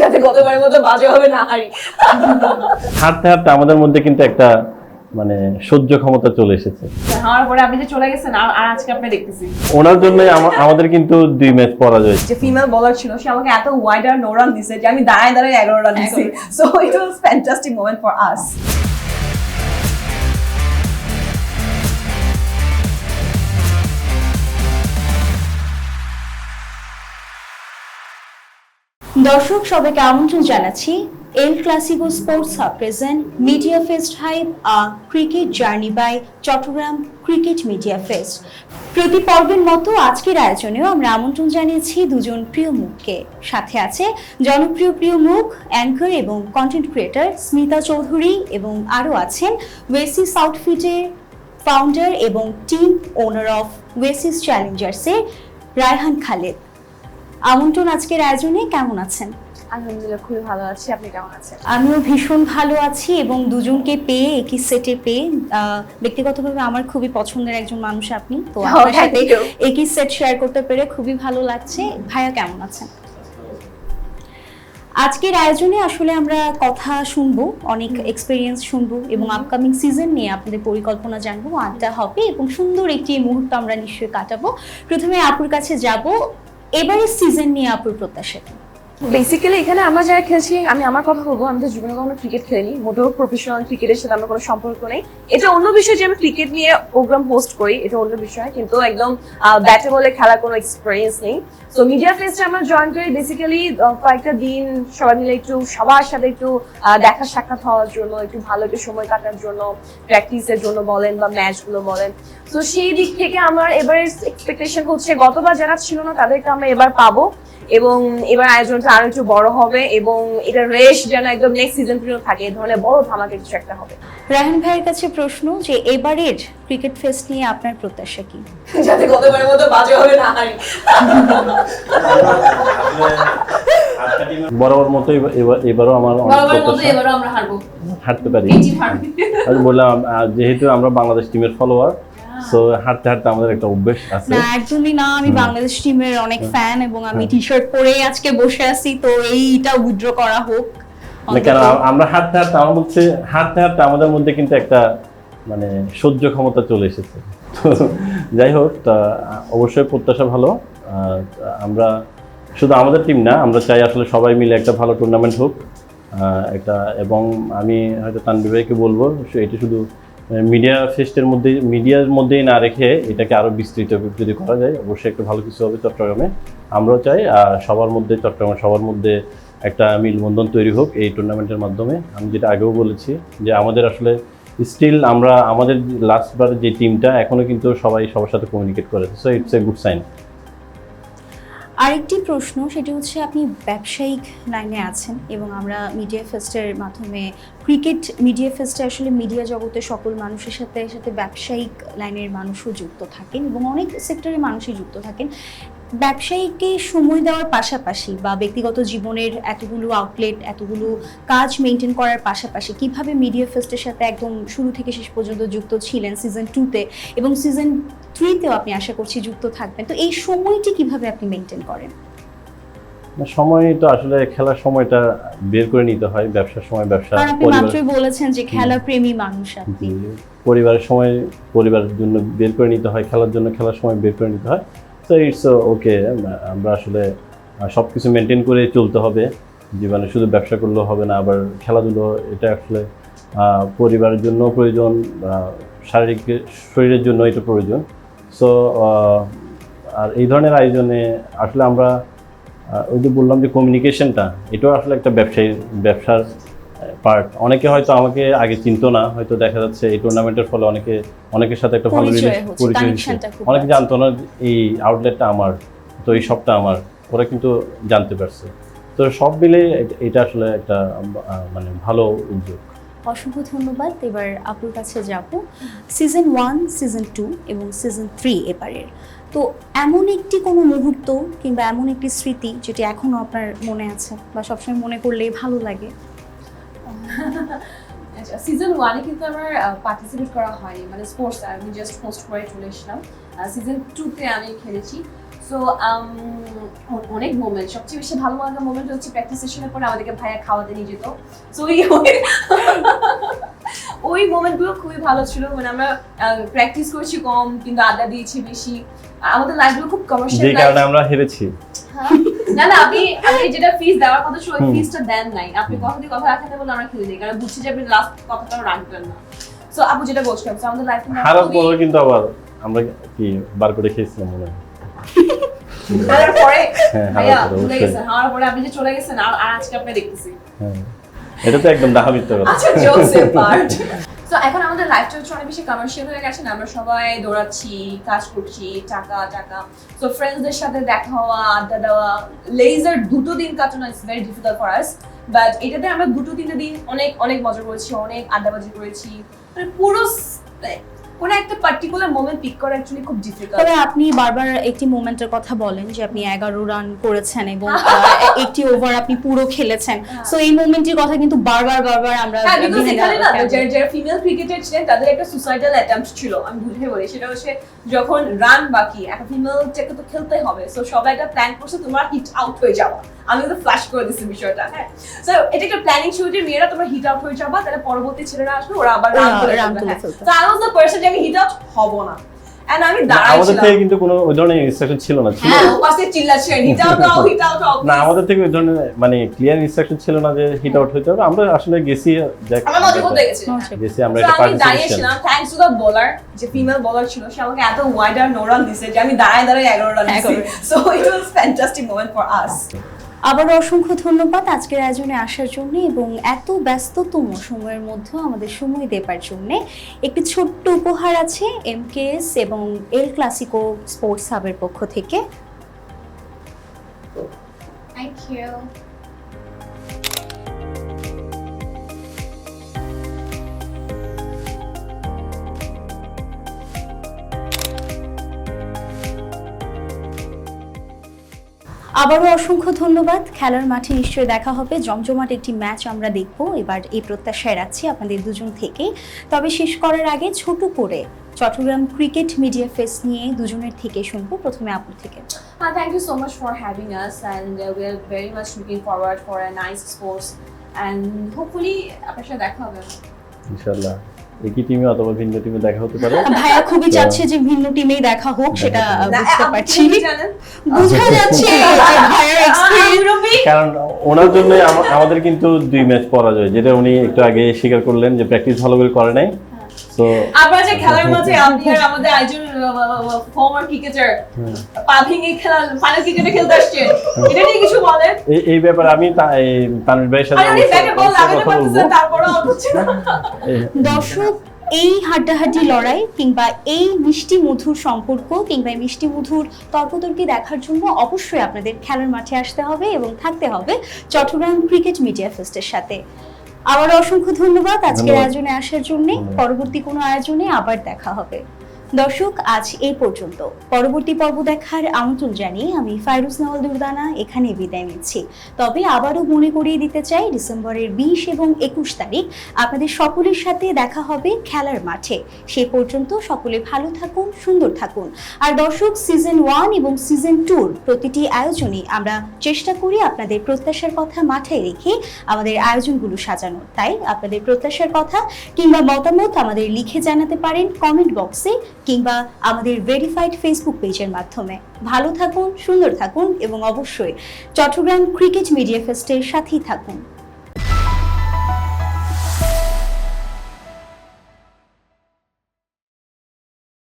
যাতে গতবারের মতো বাজে হবে না হারি। হাঁটতে হাঁটতে আমাদের মধ্যে কিন্তু একটা মানে সহ্য ক্ষমতা চলে এসেছে। হওয়ার পরে আপনি যে চলে গেছেন আর আর আজকে আপনি দেখতেছি। ওনার জন্য আমাদের কিন্তু দুই ম্যাচ পরাজয় হয়েছে। যে ফিমেল বলার ছিল সে আমাকে এত ওয়াইড আর নো রান দিছে যে আমি দাঁড়ায় দাঁড়ায় এগারো রান দিছি। So it was fantastic moment for us দর্শক, সবাইকে আমন্ত্রণ জানাচ্ছি। El Clasico sports hub present media fest hype a cricket journey by Chattogram cricket media fest. প্রতি পর্বের মতো আজকের আয়োজনেও আমরা আমন্ত্রণ জানিয়েছি দুজন প্রিয় মুখকে। সাথে আছে জনপ্রিয় প্রিয় মুখ অ্যাঙ্কার এবং কন্টেন্ট ক্রিয়েটর স্মিতা চৌধুরী এবং আরও আছেন ওয়েসিস আউটফিটের ফাউন্ডার এবং টিম ওনার অফ ওয়েসিস চ্যালেঞ্জার্সের রায়হান খালেদ। আমন্ত্রণ আজকের আয়োজনে কেমন আছেন? আলহামদুলিল্লাহ খুবই ভালো আছি। আপনি কেমন আছেন? আমিও ভীষণ ভালো আছি এবং দুজনকে পেয়ে একই সেটে পেয়ে ব্যক্তিগতভাবে আমার খুবই পছন্দের একজন মানুষ আপনি। তো Oh, আপনার সাথে একই সেট শেয়ার করতে পেরে খুবই ভালো লাগছে। ভাইয়া কেমন আছেন? আজকের আয়োজনে আসলে আমরা কথা শুনব অনেক এক্সপিরিয়েন্স শুনব এবং আপকামিং সিজন নিয়ে আপনাদের পরিকল্পনা জানব আড্ডা হবে এবং সুন্দর একটি মুহূর্ত আমরা নিশ্চয়ই কাটাবো। প্রথমে আপুর কাছে যাব। এবারের সিজন নিয়ে আপুর প্রত্যাশা কি? বেসিক্যালি এখানে আমরা যারা খেলছি, আমি আমার কথা বলব, আমি তো জীবনে কখনো ক্রিকেট খেলিনি। মোটেও প্রফেশনাল ক্রিকেটের সাথে আমার কোনো সম্পর্ক নেই। এটা অন্য বিষয় যে আমি ক্রিকেট নিয়ে প্রোগ্রাম হোস্ট করি, এটা অন্য বিষয়, কিন্তু একদম ব্যাটে বলে খেলার কোনো এক্সপিরিয়েন্স নেই। তো মিডিয়া ফেস্টে আমরা জয়েন করি বেসিক্যালি কয়েকটা দিন সবাই মিলে একটু, সবার সাথে একটু দেখা সাক্ষাৎ হওয়ার জন্য, একটু ভালো একটু সময় কাটার জন্য প্র্যাকটিসের জন্য বলেন বা ম্যাচগুলো বলেন। তো সেই দিক থেকে আমার এবারে এক্সপেকটেশন হচ্ছে, গতবার যারা ছিল না, তাদেরকে আমরা এবার পাবো। এবং এবার আয়োজনটা আরও একটু বড় হবে এবং এটা রেশ যেন একদম নেক্সট সিজন পর্যন্ত থাকে এই ধরনের বড় ধামাকে কিছু একটা হবে। রায়হান ভাইয়ের কাছে প্রশ্ন যে এবারের ক্রিকেট ফেস্ট নিয়ে আপনার প্রত্যাশা কি? যাতে গতবারের মতো বাজে হবে না হারি বরাবর মতো এবার- এবার- এবারও আমার হাঁটতে পারি। বললাম যেহেতু আমরা বাংলাদেশ টিমের ফলোয়ার সো হাঁটতে হাঁটতে আমাদের একটা অভ্যেস আছে। না একদমই না। আমি বাংলাদেশ টিমের অনেক ফ্যান এবং আমি টি শার্ট পরে আজকে বসে আছি তো এইটা উইথড্র করা হোক কেন আমরা হাঁটতে হাঁটতে আমার বলছে হাঁটতে হাঁটতে আমাদের মধ্যে কিন্তু একটা মানে সহ্য ক্ষমতা চলে এসেছে। তো যাই হোক অবশ্যই প্রত্যাশা ভালো। আমরা শুধু আমাদের টিম না আমরা চাই আসলে সবাই মিলে একটা ভালো টুর্নামেন্ট হোক। একটা এবং আমি হয়তো তানবি ভাইকে বলব এটি শুধু মিডিয়া ফেস্টের মধ্যে মিডিয়ার মধ্যেই না রেখে এটাকে আরও বিস্তৃত যদি করা যায়, অবশ্যই একটা ভালো কিছু হবে চট্টগ্রামে। আমরাও চাই, আর সবার মধ্যে চট্টগ্রামে সবার মধ্যে একটা মিলবন্ধন তৈরি হোক এই টুর্নামেন্টের মাধ্যমে। আমি যেটা আগেও বলেছি যে আমাদের আসলে স্টিল আমরা, আমাদের লাস্টবার যে টিমটা এখনও কিন্তু সবাই সবার সাথে কমিউনিকেট করে so it's a good sign আরেকটি প্রশ্ন, সেটি হচ্ছে আপনি ব্যবসায়িক লাইনে আছেন এবং আমরা মিডিয়া ফেস্টের মাধ্যমে ক্রিকেট মিডিয়া ফেস্টে আসলে মিডিয়া জগতে সকল মানুষের সাথে সাথে ব্যবসায়িক লাইনের মানুষও যুক্ত থাকেন এবং অনেক সেক্টরের মানুষই যুক্ত থাকেন। ব্যবসায়ীকে সময় দেওয়ার পাশাপাশি বা ব্যক্তিগত জীবনের এতগুলো আউটলেট এতগুলো কাজ মেনটেন করার পাশাপাশি কীভাবে মিডিয়া ফেস্টের সাথে একদম শুরু থেকে শেষ পর্যন্ত যুক্ত ছিলেন সিজন টুতে এবং সিজন থ্রিতেও আপনি আশা করছি যুক্ত থাকবেন। তো এই সময়টি কীভাবে আপনি মেনটেন করেন? সময় তো আসলে খেলার সময়টা বের করে নিতে হয় ব্যবসার সময় ব্যবসা আপনি মাত্রই বলেছেন যে খেলা প্রেমী মানুষ আপনি। পরিবারের সময় পরিবারের জন্য বের করে নিতে হয় খেলার জন্য খেলার সময় বের করে নিতে হয়। তো ইটস ওকে আমরা আসলে সব কিছু মেনটেন করে চলতে হবে। জীবনে শুধু ব্যবসা করলেও হবে না, আবার খেলাধুলো, এটা আসলে পরিবারের জন্য প্রয়োজন শারীরিক শরীরের জন্য এটা প্রয়োজন। সো আর এই ধরনের আয়োজনে আসলে আমরা ওই যে বললাম যে কমিউনিকেশনটা এটাও আসলে একটা ব্যবসায়ী, ব্যবসার পার্ট অনেকে হয়তো আমাকে আগে চিনতো না হয়তো দেখা যাচ্ছে এই টুর্নামেন্টের ফলে অনেকে অনেকের সাথে একটা ভালো পরিচয় অনেকে জানতো না এই আউটলেটটা আমার তো এই শপটা আমার ওরা কিন্তু জানতে পারছে। তো সব মিলে এটা আসলে একটা মানে ভালো উদ্যোগ। অসংখ্য ধন্যবাদ। এবার আপুর কাছে যাব। সিজন ওয়ান সিজন টু এবং সিজন থ্রি এবারের। তো এমন একটি কোনো মুহূর্ত কিংবা এমন একটি স্মৃতি যেটি এখনও আপনার মনে আছে বা সবসময় মনে করলে ভালো লাগে? সিজন ওয়ানে কিন্তু আমার পার্টিসিপেট করা হয়নি মানে স্পোর্টস আমি জাস্ট হোস্ট করে চলে এসলাম সিজন টুতে আমি খেলেছি। সো অনেক মোমেন্ট সবচেয়ে বেশি ভালো লাগা মোমেন্ট হচ্ছে প্র্যাকটিস সেশনের পরে আমাদেরকে ভাইয়া খাওয়াতে নিয়ে যেত। সো ওই ওই- মোমেন্টগুলো খুবই ভালো ছিল। মানে আমরা প্র্যাকটিস করছি কম কিন্তু আড্ডা দিয়েছি বেশি। আমাদের লাইফগুলো খুব যে কমার্শিয়াল কারণে আমরা হেরেছি। না না আপনি আপনি যেটা ফিস দেওয়ার কথা ছিল ফিসটা দেন নাই। আপনি কথা দিয়ে কথা রাখাতে বলে আমরা খেলে দিই কারণ বুঝছি যে আপনি লাস্ট কথাটাও রাখবেন না। সো আপু যেটা বলছিলাম আমাদের লাইফে হারার পরে কিন্তু আবার আমরা কি বার করে খেয়েছিলাম মনে হয়? পরে? হ্যাঁ, ভাইয়া ভুলে গেছেন হারার পরে আপনি যে চলে গেছেন আর আজকে আপনি দেখতেছি। হ্যাঁ। এটা তো একদম ডাহা মিথ্যা কথা। আচ্ছা জোকস পার্ট সো এখন আমাদের লাইফ চলছে অনেক বেশি কমার্শিয়াল হয়ে গেছে না? আমরা সবাই দৌড়াচ্ছি, কাজ করছি, টাকা টাকা। সো ফ্রেন্ডসদের সাথে দেখা হওয়া, আড্ডা দেওয়া লেজার দুটো দিন কাটানো it's very difficult for us but এটাতে আমরা দুটো তিনটে দিন অনেক অনেক মজা করেছি, অনেক আড্ডাবাজি করেছি। মানে পুরো কোনো একটা পার্টিকুলার মোমেন্ট পিক করা অ্যাকচুয়ালি খুব ডিফিকাল্ট তবে আপনি বারবার একটি মোমেন্টের কথা বলেন যে আপনি এগারো রান করেছেন এবং একটি ওভার আপনি পুরো খেলেছেন। সো এই মোমেন্টের কথা কিন্তু বারবার বারবার আমরা হ্যাঁ যারা যারা ফিমেল ক্রিকেটার ছিলেন তাদের একটা সুসাইডাল অ্যাটেম্পট ছিল আমি বুঝে বলি। সেটা হচ্ছে যখন রান বাকি একটা ফিমেলটাকে তো খেলতে হবে। সো সবাই একটা প্ল্যান করছে তোমরা হিট আউট হয়ে যাওয়া আমি তো ফ্ল্যাশ করে দিচ্ছি বিষয়টা হ্যাঁ। সো এটা একটা প্ল্যানিং ছিল যে মেয়েরা তোমরা হিট আউট হয়ে যাবা তাহলে পরবর্তী ছেলেরা আসবে ওরা আবার রান করে হ্যাঁ। তো আই ওয়াজ দ্য পারসন যে আমি হিট আউট হব না। এন্ড আমি আমাদের থেকে কিন্তু কোনো ওই ধরনের ইনস্ট্রাকশন ছিল না ছিল। হ্যাঁ পাশে চিল্লাচ্ছেন হিট আউট হও হিট আউট হও না আমাদের থেকে ওই ধরনের মানে ক্লিয়ার ইনস্ট্রাকশন ছিল না যে হিট আউট হইতে হবে। আমরা আসলে গেছি যাক আমার মজা করতে গেছি। গেছি আমরা আমি পার্টিসিপেশন দাঁড়িয়েছিলাম থ্যাঙ্কস টু দ্য বোলার যে ফিমেল বোলার ছিল সে আমাকে এত ওয়াইড আর নো রান দিছে যে আমি দাঁড়ায় দাঁড়ায় এগারো রান দিছি। So it was fantastic moment for us আবারও অসংখ্য ধন্যবাদ আজকের আয়োজনে আসার জন্য এবং এত ব্যস্ততম সময়ের মধ্যেও আমাদের সময় দেবার জন্য। একটি ছোট্ট উপহার আছে এমকেএস এবং এল ক্লাসিকো স্পোর্টস হাবের পক্ষ থেকে। Thank ইউ আবারও অসংখ্য ধন্যবাদ। খেলার মাঠে নিশ্চয়ই দেখা হবে। জমজমাট একটি ম্যাচ আমরা দেখব। এবার এই প্রত্যাশায় রাখছি আপনাদের দুজন থেকে। তবে শেষ করার আগে ছোট করে চট্টগ্রাম ক্রিকেট মিডিয়া ফেস্ট নিয়ে দুজনের থেকে শুনব প্রথমে আপুর থেকে। Uh, thank you so much for having us, and uh, we are very much looking forward for a nice sports. And আপনার সাথে দেখা হবে। ইনশাআল্লাহ। একই টিমে অথবা ভিন্ন টিমে দেখা হতে পারে। ভাইয়া খুবই চাচ্ছে যে ভিন্ন টিমেই দেখা হোক সেটা বুঝতে পারছি। বোঝা যাচ্ছে যে ভাইয়ার এক্সপিরিয়েন্স কারণ ওনার জন্য আমাদের কিন্তু দুই ম্যাচ পরাজয় যেটা উনি একটু আগে স্বীকার করলেন যে প্র্যাকটিস ভালো করে করে নাই। তো যে খেলার মাঝে আপনি আমাদের একজন ফর্মার ক্রিকেটার পা ভেঙে খেলা ফাইনাল ক্রিকেটে খেলতে আসছেন এটা নিয়ে কিছু বলেন? এই ব্যাপারে আমি তানভীর ভাইয়ের সাথে কথা বলব। দর্শক এই হাড্ডাহাড্ডি লড়াই কিংবা এই মিষ্টি মধুর সম্পর্ক কিংবা এই মিষ্টি মধুর তর্কতর্কি দেখার জন্য অবশ্যই আপনাদের খেলার মাঠে আসতে হবে এবং থাকতে হবে চট্টগ্রাম ক্রিকেট মিডিয়া ফেস্টের সাথে। আবার অসংখ্য ধন্যবাদ আজকের আয়োজনে আসার জন্য। পরবর্তী কোনো আয়োজনে আবার দেখা হবে। দর্শক, আজ এই পর্যন্ত। পরবর্তী পর্ব দেখার আমন্ত্রণ জানিয়ে আমি ফাইরুজ নাওয়াল দুর্দানা এখানে বিদায় নিচ্ছি। তবে আবারও মনে করিয়ে দিতে চাই, ডিসেম্বরের বিশ এবং একুশ তারিখ আপনাদের সকলের সাথে দেখা হবে খেলার মাঠে। সে পর্যন্ত সকলে ভালো থাকুন, সুন্দর থাকুন। আর দর্শক সিজন ওয়ান এবং সিজন টুর প্রতিটি আয়োজনে আমরা চেষ্টা করি আপনাদের প্রত্যাশার কথা মাথায় রেখে আমাদের আয়োজনগুলো সাজানোর। তাই আপনাদের প্রত্যাশার কথা কিংবা মতামত আমাদের লিখে জানাতে পারেন কমেন্ট বক্সে। কিংবা আমাদের ভেরিফাইড ফেসবুক পেজের মাধ্যমে। ভালো থাকুন, সুন্দর থাকুন এবং অবশ্যই চট্টগ্রাম ক্রিকেট মিডিয়া ফেস্টের সাথেই থাকুন।